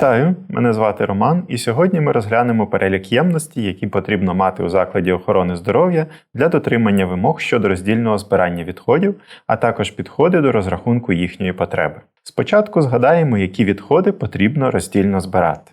Вітаю! Мене звати Роман, і сьогодні ми розглянемо перелік ємності, які потрібно мати у закладі охорони здоров'я для дотримання вимог щодо роздільного збирання відходів, а також підходи до розрахунку їхньої потреби. Спочатку згадаємо, які відходи потрібно роздільно збирати.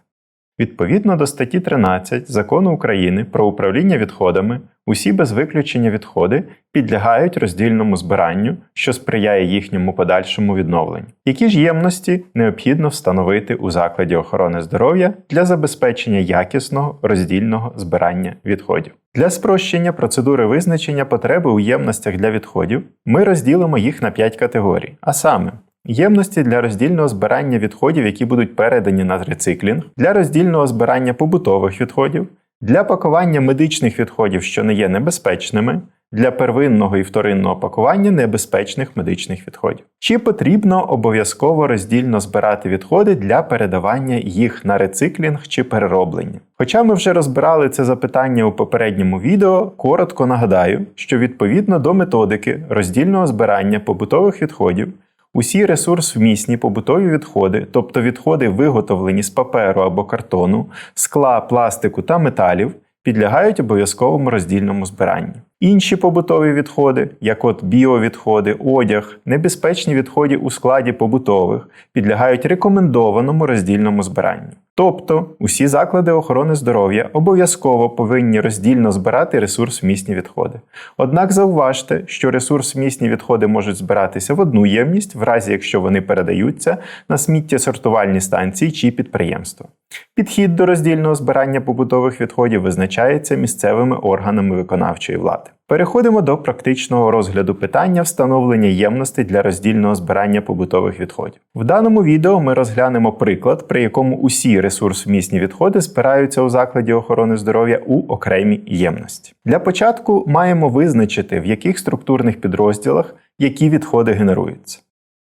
Відповідно до статті 13 Закону України про управління відходами, усі без виключення відходи підлягають роздільному збиранню, що сприяє їхньому подальшому відновленню. Які ж ємності необхідно встановити у закладі охорони здоров'я для забезпечення якісного роздільного збирання відходів? Для спрощення процедури визначення потреби у ємностях для відходів ми розділимо їх на 5 категорій, а саме Ємності для роздільного збирання відходів, які будуть передані на рециклінг, для роздільного збирання побутових відходів, для пакування медичних відходів, що не є небезпечними, для первинного і вторинного пакування небезпечних медичних відходів. Чи потрібно обов'язково роздільно збирати відходи для передавання їх на рециклінг чи перероблення? Хоча ми вже розбирали це запитання у попередньому відео, коротко нагадаю, що відповідно до методики роздільного збирання побутових відходів. Усі ресурс-вмісні побутові відходи, тобто відходи, виготовлені з паперу або картону, скла, пластику та металів, підлягають обов'язковому роздільному збиранню. Інші побутові відходи, як от біовідходи, одяг, небезпечні відходи у складі побутових, підлягають рекомендованому роздільному збиранню. Тобто усі заклади охорони здоров'я обов'язково повинні роздільно збирати ресурс місні відходи. Однак зауважте, що ресурс місні відходи можуть збиратися в одну ємність, в разі якщо вони передаються на сміттєсортувальні станції чи підприємства. Підхід до роздільного збирання побутових відходів визначається місцевими органами виконавчої влади. Переходимо до практичного розгляду питання встановлення ємностей для роздільного збирання побутових відходів. В даному відео ми розглянемо приклад, при якому усі ресурс-вмісні відходи збираються у закладі охорони здоров'я у окремій ємності. Для початку маємо визначити, в яких структурних підрозділах які відходи генеруються.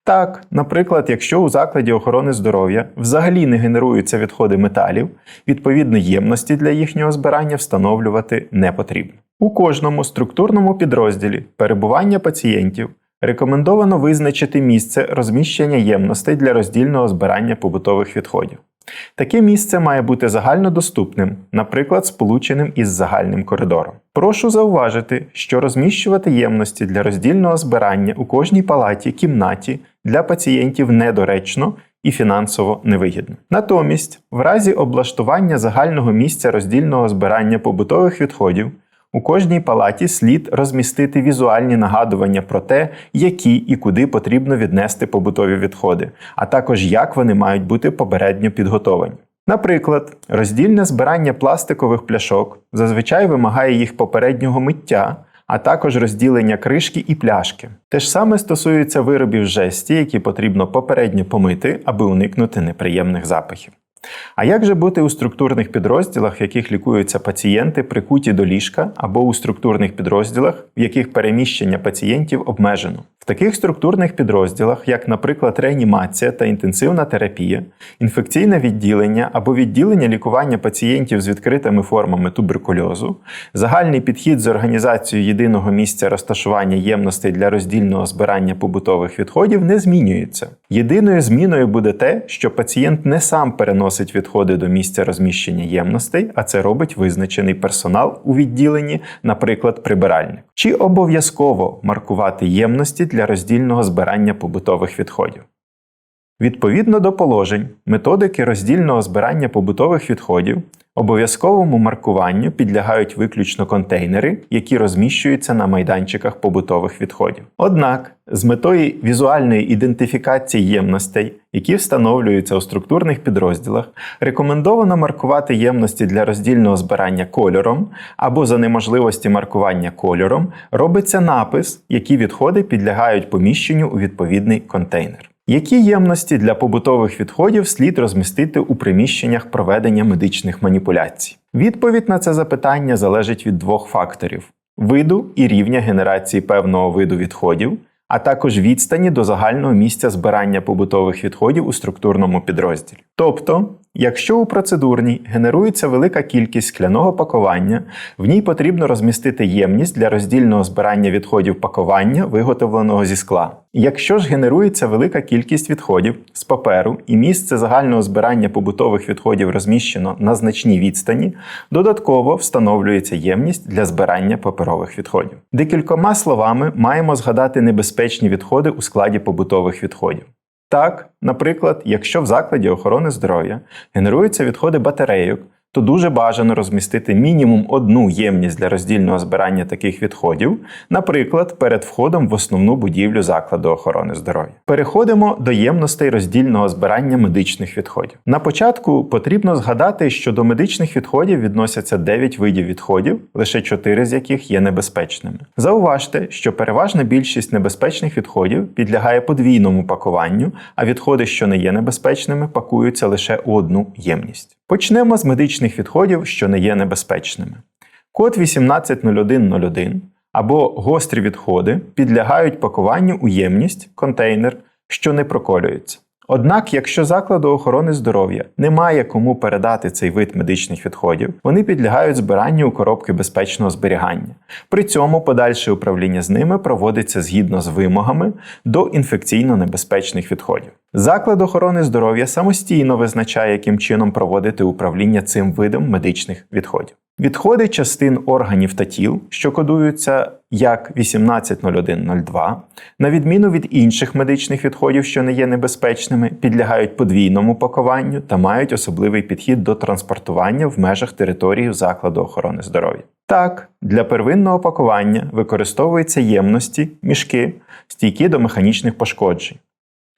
Так, наприклад, якщо у закладі охорони здоров'я взагалі не генеруються відходи металів, відповідно ємності для їхнього збирання встановлювати не потрібно. У кожному структурному підрозділі перебування пацієнтів рекомендовано визначити місце розміщення ємностей для роздільного збирання побутових відходів. Таке місце має бути загальнодоступним, наприклад, сполученим із загальним коридором. Прошу зауважити, що розміщувати ємності для роздільного збирання у кожній палаті кімнаті для пацієнтів недоречно і фінансово невигідно. Натомість, в разі облаштування загального місця роздільного збирання побутових відходів. У кожній палаті слід розмістити візуальні нагадування про те, які і куди потрібно віднести побутові відходи, а також як вони мають бути попередньо підготовані. Наприклад, роздільне збирання пластикових пляшок зазвичай вимагає їх попереднього миття, а також розділення кришки і пляшки. Те ж саме стосується виробів жесті, які потрібно попередньо помити, аби уникнути неприємних запахів. А як же бути у структурних підрозділах, в яких лікуються пацієнти, прикуті до ліжка, або у структурних підрозділах, в яких переміщення пацієнтів обмежено? Таких структурних підрозділах, як, наприклад, реанімація та інтенсивна терапія, інфекційне відділення або відділення лікування пацієнтів з відкритими формами туберкульозу, загальний підхід з організацією єдиного місця розташування ємностей для роздільного збирання побутових відходів не змінюється. Єдиною зміною буде те, що пацієнт не сам переносить відходи до місця розміщення ємностей, а це робить визначений персонал у відділенні, наприклад, прибиральник. Чи обов'язково маркувати ємності для роздільного збирання побутових відходів? Відповідно до положень, методики роздільного збирання побутових відходів обов'язковому маркуванню підлягають виключно контейнери, які розміщуються на майданчиках побутових відходів. Однак, з метою візуальної ідентифікації ємностей, які встановлюються у структурних підрозділах, рекомендовано маркувати ємності для роздільного збирання кольором або за неможливості маркування кольором робиться напис, які відходи підлягають поміщенню у відповідний контейнер. Які ємності для побутових відходів слід розмістити у приміщеннях проведення медичних маніпуляцій? Відповідь на це запитання залежить від двох факторів: виду і рівня генерації певного виду відходів, а також відстані до загального місця збирання побутових відходів у структурному підрозділі. Тобто Якщо у процедурній генерується велика кількість скляного пакування, в ній потрібно розмістити ємність для роздільного збирання відходів пакування, виготовленого зі скла. Якщо ж генерується велика кількість відходів з паперу і місце загального збирання побутових відходів розміщено на значній відстані, додатково встановлюється ємність для збирання паперових відходів. Декількома словами маємо згадати небезпечні відходи у складі побутових відходів. Так, наприклад, якщо в закладі охорони здоров'я генеруються відходи батарейок, то дуже бажано розмістити мінімум одну ємність для роздільного збирання таких відходів, наприклад, перед входом в основну будівлю закладу охорони здоров'я. Переходимо до ємностей роздільного збирання медичних відходів. На початку потрібно згадати, що до медичних відходів відносяться 9 видів відходів, лише 4 з яких є небезпечними. Зауважте, що переважна більшість небезпечних відходів підлягає подвійному пакуванню, а відходи, що не є небезпечними, пакуються лише у одну ємність. Почнемо з медичних відходів, що не є небезпечними. Код 180101 або гострі відходи підлягають пакуванню у ємність, контейнер, що не проколюється. Однак, якщо закладу охорони здоров'я немає кому передати цей вид медичних відходів, вони підлягають збиранню у коробки безпечного зберігання. При цьому подальше управління з ними проводиться згідно з вимогами до інфекційно небезпечних відходів. Заклад охорони здоров'я самостійно визначає, яким чином проводити управління цим видом медичних відходів. Відходи частин органів та тіл, що кодуються як 180102, на відміну від інших медичних відходів, що не є небезпечними, підлягають подвійному пакуванню та мають особливий підхід до транспортування в межах території закладу охорони здоров'я. Так, для первинного пакування використовуються ємності, мішки, стійкі до механічних пошкоджень.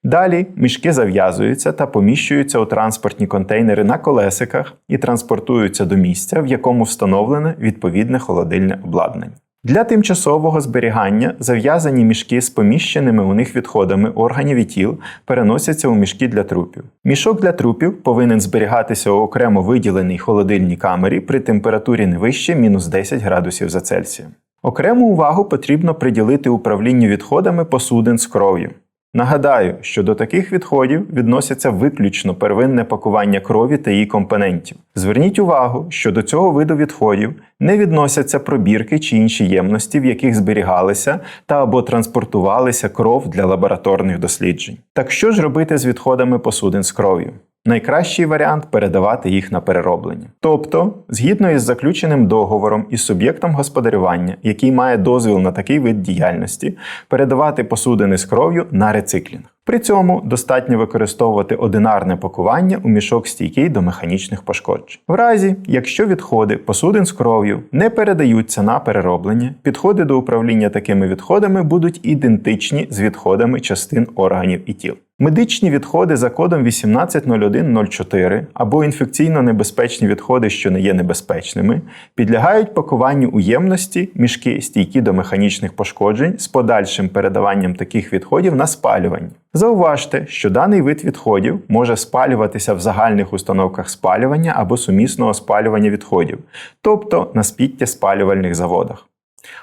Далі мішки зав'язуються та поміщуються у транспортні контейнери на колесиках і транспортуються до місця, в якому встановлене відповідне холодильне обладнання. Для тимчасового зберігання зав'язані мішки з поміщеними у них відходами органів і тіл переносяться у мішки для трупів. Мішок для трупів повинен зберігатися у окремо виділеній холодильній камері при температурі не вище мінус 10 градусів за Цельсієм. Окрему увагу потрібно приділити управлінню відходами посудин з кров'ю. Нагадаю, що до таких відходів відносяться виключно первинне пакування крові та її компонентів. Зверніть увагу, що до цього виду відходів не відносяться пробірки чи інші ємності, в яких зберігалися та або транспортувалися кров для лабораторних досліджень. Так що ж робити з відходами посудин з кров'ю? Найкращий варіант передавати їх на перероблення. Тобто, згідно із заключеним договором із суб'єктом господарювання, який має дозвіл на такий вид діяльності, передавати посудини з кров'ю на рециклінг. При цьому достатньо використовувати одинарне пакування у мішок стійкий до механічних пошкоджень. В разі, якщо відходи посудин з кров'ю не передаються на перероблення, підходи до управління такими відходами будуть ідентичні з відходами частин органів і тіл. Медичні відходи за кодом 180104 або інфекційно небезпечні відходи, що не є небезпечними, підлягають пакуванню у ємності мішки стійкі до механічних пошкоджень з подальшим передаванням таких відходів на спалювання. Зауважте, що даний вид відходів може спалюватися в загальних установках спалювання або сумісного спалювання відходів, тобто на спіття спалювальних заводах.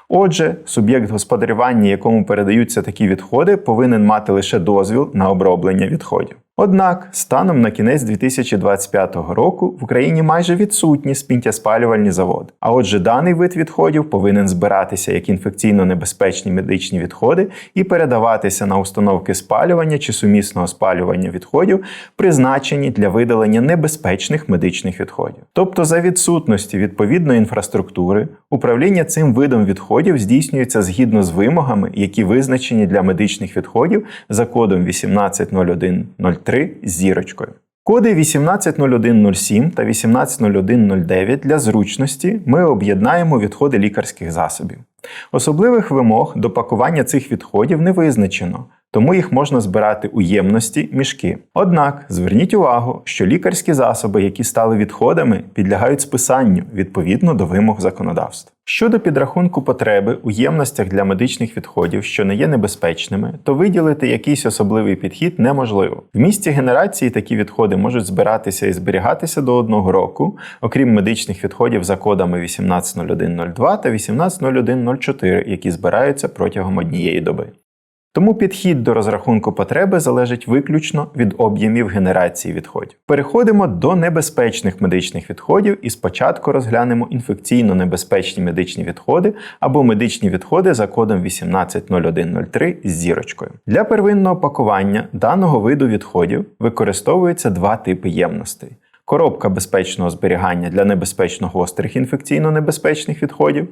Отже, суб'єкт господарювання, якому передаються такі відходи, повинен мати лише дозвіл на оброблення відходів. Однак, станом на кінець 2025 року в Україні майже відсутні спінтяспалювальні заводи. А отже, даний вид відходів повинен збиратися як інфекційно небезпечні медичні відходи і передаватися на установки спалювання чи сумісного спалювання відходів, призначені для видалення небезпечних медичних відходів. Тобто, за відсутності відповідної інфраструктури, управління цим видом відходів здійснюється згідно з вимогами, які визначені для медичних відходів за кодом 180103 3 з зірочкою. Коди 180107 та 180109 для зручності ми об'єднаємо відходи лікарських засобів. Особливих вимог до пакування цих відходів не визначено, тому їх можна збирати у ємності мішки. Однак зверніть увагу, що лікарські засоби, які стали відходами, підлягають списанню відповідно до вимог законодавства. Щодо підрахунку потреби у ємностях для медичних відходів, що не є небезпечними, то виділити якийсь особливий підхід неможливо. В місці генерації такі відходи можуть збиратися і зберігатися до одного року, окрім медичних відходів за кодами 180102 та 180104, які збираються протягом однієї доби. Тому підхід до розрахунку потреби залежить виключно від об'ємів генерації відходів. Переходимо до небезпечних медичних відходів і спочатку розглянемо інфекційно небезпечні медичні відходи або медичні відходи за кодом 180103 з зірочкою. Для первинного пакування даного виду відходів використовується два типи ємностей. Коробка безпечного зберігання для небезпечно гострих інфекційно небезпечних відходів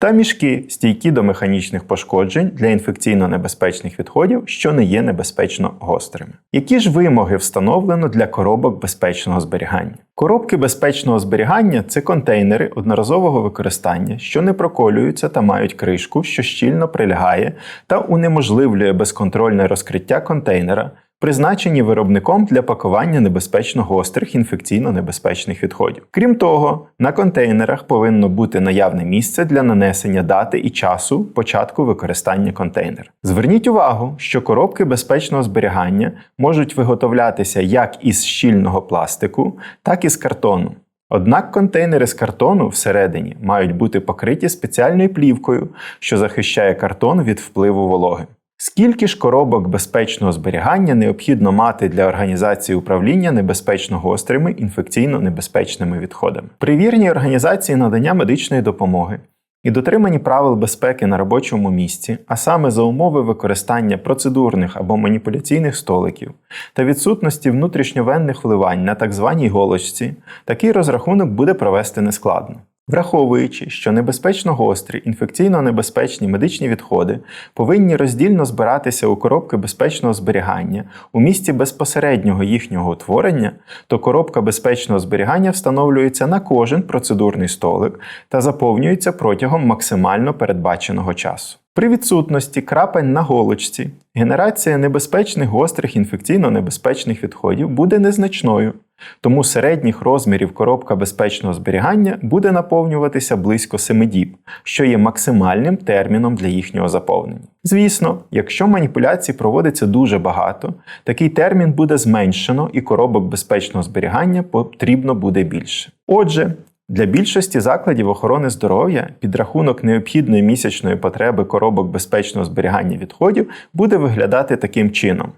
та мішки, стійкі до механічних пошкоджень для інфекційно небезпечних відходів, що не є небезпечно гострими. Які ж вимоги встановлено для коробок безпечного зберігання? Коробки безпечного зберігання це контейнери одноразового використання, що не проколюються та мають кришку, що щільно прилягає та унеможливлює безконтрольне розкриття контейнера призначені виробником для пакування небезпечно гострих інфекційно небезпечних відходів. Крім того, на контейнерах повинно бути наявне місце для нанесення дати і часу початку використання контейнера. Зверніть увагу, що коробки безпечного зберігання можуть виготовлятися як із щільного пластику, так і з картону. Однак контейнери з картону всередині мають бути покриті спеціальною плівкою, що захищає картон від впливу вологи. Скільки ж коробок безпечного зберігання необхідно мати для організації управління небезпечно гострими інфекційно небезпечними відходами? При вірній організації надання медичної допомоги і дотриманні правил безпеки на робочому місці, а саме за умови використання процедурних або маніпуляційних столиків та відсутності внутрішньовенних вливань на так званій голочці, такий розрахунок буде провести нескладно. Враховуючи, що небезпечно гострі, інфекційно небезпечні медичні відходи повинні роздільно збиратися у коробки безпечного зберігання у місці безпосереднього їхнього утворення, то коробка безпечного зберігання встановлюється на кожен процедурний столик та заповнюється протягом максимально передбаченого часу. При відсутності крапень на голочці генерація небезпечних гострих інфекційно небезпечних відходів буде незначною. Тому середніх розмірів коробка безпечного зберігання буде наповнюватися близько 7 діб, що є максимальним терміном для їхнього заповнення. Звісно, якщо маніпуляцій проводиться дуже багато, такий термін буде зменшено і коробок безпечного зберігання потрібно буде більше. Отже, для більшості закладів охорони здоров'я підрахунок необхідної місячної потреби коробок безпечного зберігання відходів буде виглядати таким чином.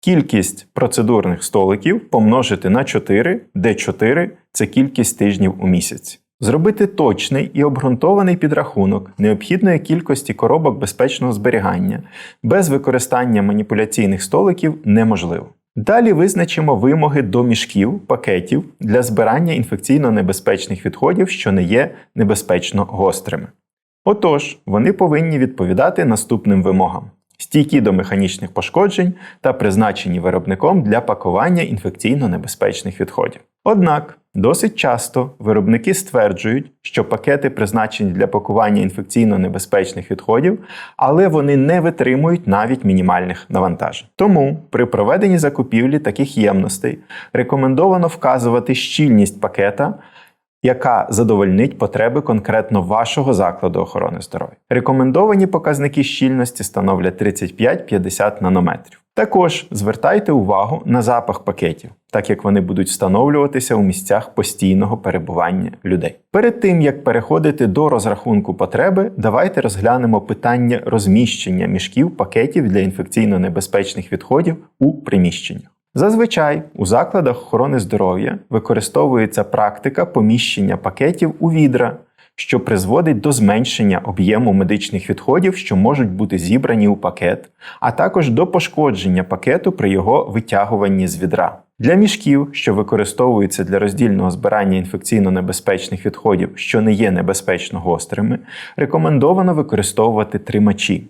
Кількість процедурних столиків помножити на 4, де 4 це кількість тижнів у місяць. Зробити точний і обґрунтований підрахунок необхідної кількості коробок безпечного зберігання без використання маніпуляційних столиків неможливо. Далі визначимо вимоги до мішків, пакетів для збирання інфекційно небезпечних відходів, що не є небезпечно гострими. Отож, вони повинні відповідати наступним вимогам стійкі до механічних пошкоджень та призначені виробником для пакування інфекційно небезпечних відходів. Однак досить часто виробники стверджують, що пакети призначені для пакування інфекційно небезпечних відходів, але вони не витримують навіть мінімальних навантажень. Тому при проведенні закупівлі таких ємностей рекомендовано вказувати щільність пакета яка задовольнить потреби конкретно вашого закладу охорони здоров'я. Рекомендовані показники щільності становлять 35-50 нанометрів. Також звертайте увагу на запах пакетів, так як вони будуть встановлюватися у місцях постійного перебування людей. Перед тим як переходити до розрахунку потреби, давайте розглянемо питання розміщення мішків пакетів для інфекційно небезпечних відходів у приміщеннях. Зазвичай у закладах охорони здоров'я використовується практика поміщення пакетів у відра, що призводить до зменшення об'єму медичних відходів, що можуть бути зібрані у пакет, а також до пошкодження пакету при його витягуванні з відра. Для мішків, що використовуються для роздільного збирання інфекційно небезпечних відходів, що не є небезпечно гострими, рекомендовано використовувати тримачі.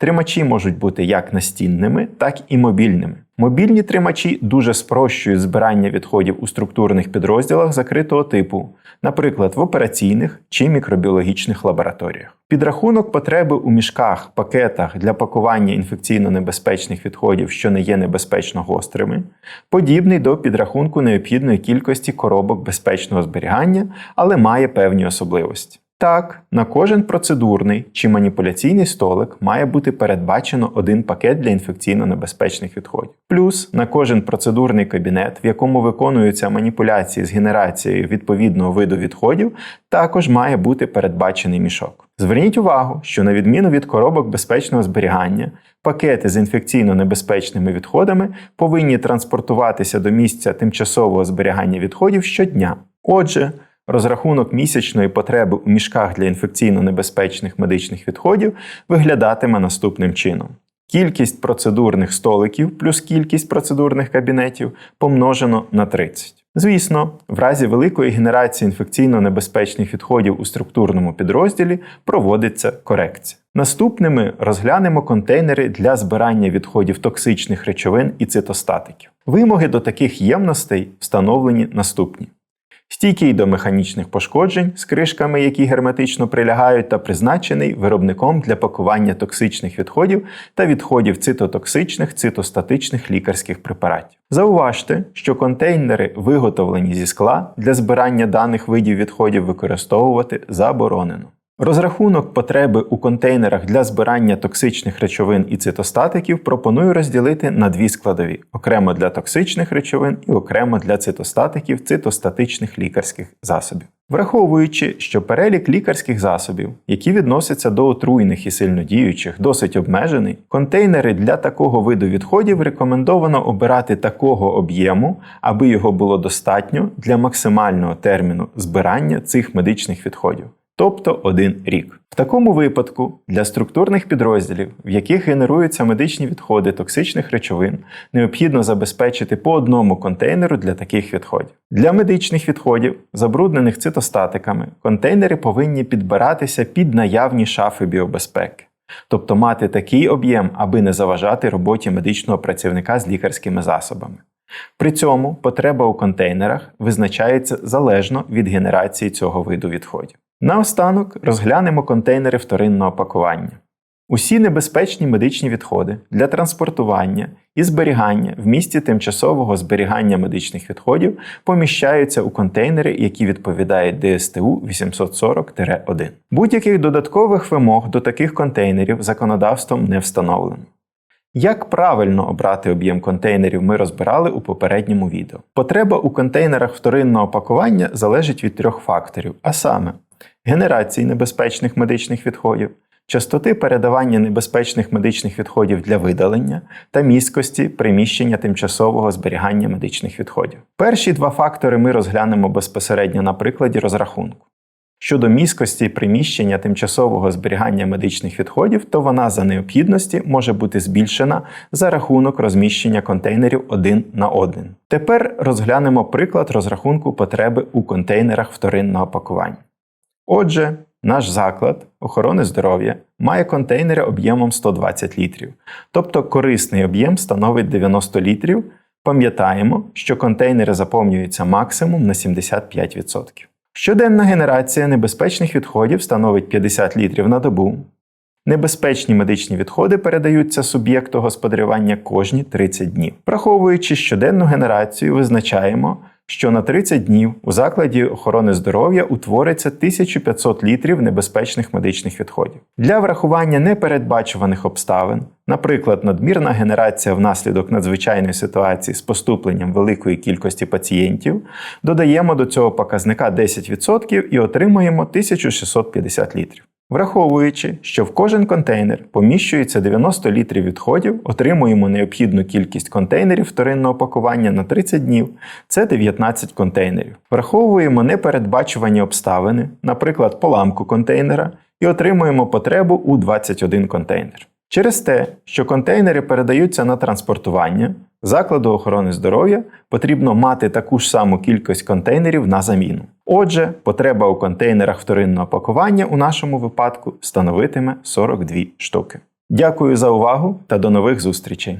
Тримачі можуть бути як настінними, так і мобільними. Мобільні тримачі дуже спрощують збирання відходів у структурних підрозділах закритого типу, наприклад, в операційних чи мікробіологічних лабораторіях. Підрахунок потреби у мішках, пакетах для пакування інфекційно небезпечних відходів, що не є небезпечно гострими, подібний до підрахунку необхідної кількості коробок безпечного зберігання, але має певні особливості. Так, на кожен процедурний чи маніпуляційний столик має бути передбачено один пакет для інфекційно небезпечних відходів. Плюс на кожен процедурний кабінет, в якому виконуються маніпуляції з генерацією відповідного виду відходів, також має бути передбачений мішок. Зверніть увагу, що на відміну від коробок безпечного зберігання, пакети з інфекційно небезпечними відходами повинні транспортуватися до місця тимчасового зберігання відходів щодня. Отже, розрахунок місячної потреби у мішках для інфекційно небезпечних медичних відходів виглядатиме наступним чином. Кількість процедурних столиків плюс кількість процедурних кабінетів помножено на 30. Звісно, в разі великої генерації інфекційно небезпечних відходів у структурному підрозділі проводиться корекція. Наступними розглянемо контейнери для збирання відходів токсичних речовин і цитостатиків. Вимоги до таких ємностей встановлені наступні. Стійкий до механічних пошкоджень з кришками, які герметично прилягають, та призначений виробником для пакування токсичних відходів та відходів цитотоксичних, цитостатичних лікарських препаратів. Зауважте, що контейнери, виготовлені зі скла, для збирання даних видів відходів використовувати заборонено. Розрахунок потреби у контейнерах для збирання токсичних речовин і цитостатиків пропоную розділити на дві складові: окремо для токсичних речовин і окремо для цитостатиків цитостатичних лікарських засобів. Враховуючи, що перелік лікарських засобів, які відносяться до отруйних і сильнодіючих, досить обмежений, контейнери для такого виду відходів рекомендовано обирати такого об'єму, аби його було достатньо для максимального терміну збирання цих медичних відходів тобто один рік. В такому випадку для структурних підрозділів, в яких генеруються медичні відходи токсичних речовин, необхідно забезпечити по одному контейнеру для таких відходів. Для медичних відходів, забруднених цитостатиками, контейнери повинні підбиратися під наявні шафи біобезпеки. Тобто мати такий об'єм, аби не заважати роботі медичного працівника з лікарськими засобами. При цьому потреба у контейнерах визначається залежно від генерації цього виду відходів. Наостанок розглянемо контейнери вторинного пакування. Усі небезпечні медичні відходи для транспортування і зберігання в місці тимчасового зберігання медичних відходів поміщаються у контейнери, які відповідають ДСТУ 840-1. Будь-яких додаткових вимог до таких контейнерів законодавством не встановлено. Як правильно обрати об'єм контейнерів, ми розбирали у попередньому відео. Потреба у контейнерах вторинного пакування залежить від трьох факторів, а саме генерації небезпечних медичних відходів, частоти передавання небезпечних медичних відходів для видалення та місткості приміщення тимчасового зберігання медичних відходів. Перші два фактори ми розглянемо безпосередньо на прикладі розрахунку. Щодо міськості приміщення тимчасового зберігання медичних відходів, то вона за необхідності може бути збільшена за рахунок розміщення контейнерів один на один. Тепер розглянемо приклад розрахунку потреби у контейнерах вторинного пакування. Отже, наш заклад охорони здоров'я має контейнери об'ємом 120 літрів, тобто корисний об'єм становить 90 літрів. Пам'ятаємо, що контейнери заповнюються максимум на 75%. Щоденна генерація небезпечних відходів становить 50 літрів на добу. Небезпечні медичні відходи передаються суб'єкту господарювання кожні 30 днів. Враховуючи щоденну генерацію, визначаємо, що на 30 днів у закладі охорони здоров'я утвориться 1500 літрів небезпечних медичних відходів. Для врахування непередбачуваних обставин, наприклад, надмірна генерація внаслідок надзвичайної ситуації з поступленням великої кількості пацієнтів, додаємо до цього показника 10% і отримуємо 1650 літрів. Враховуючи, що в кожен контейнер поміщується 90 літрів відходів, отримуємо необхідну кількість контейнерів вторинного пакування на 30 днів, це 19 контейнерів. Враховуємо непередбачувані обставини, наприклад, поламку контейнера, і отримуємо потребу у 21 контейнер. Через те, що контейнери передаються на транспортування, закладу охорони здоров'я потрібно мати таку ж саму кількість контейнерів на заміну. Отже, потреба у контейнерах вторинного пакування у нашому випадку становитиме 42 штуки. Дякую за увагу та до нових зустрічей!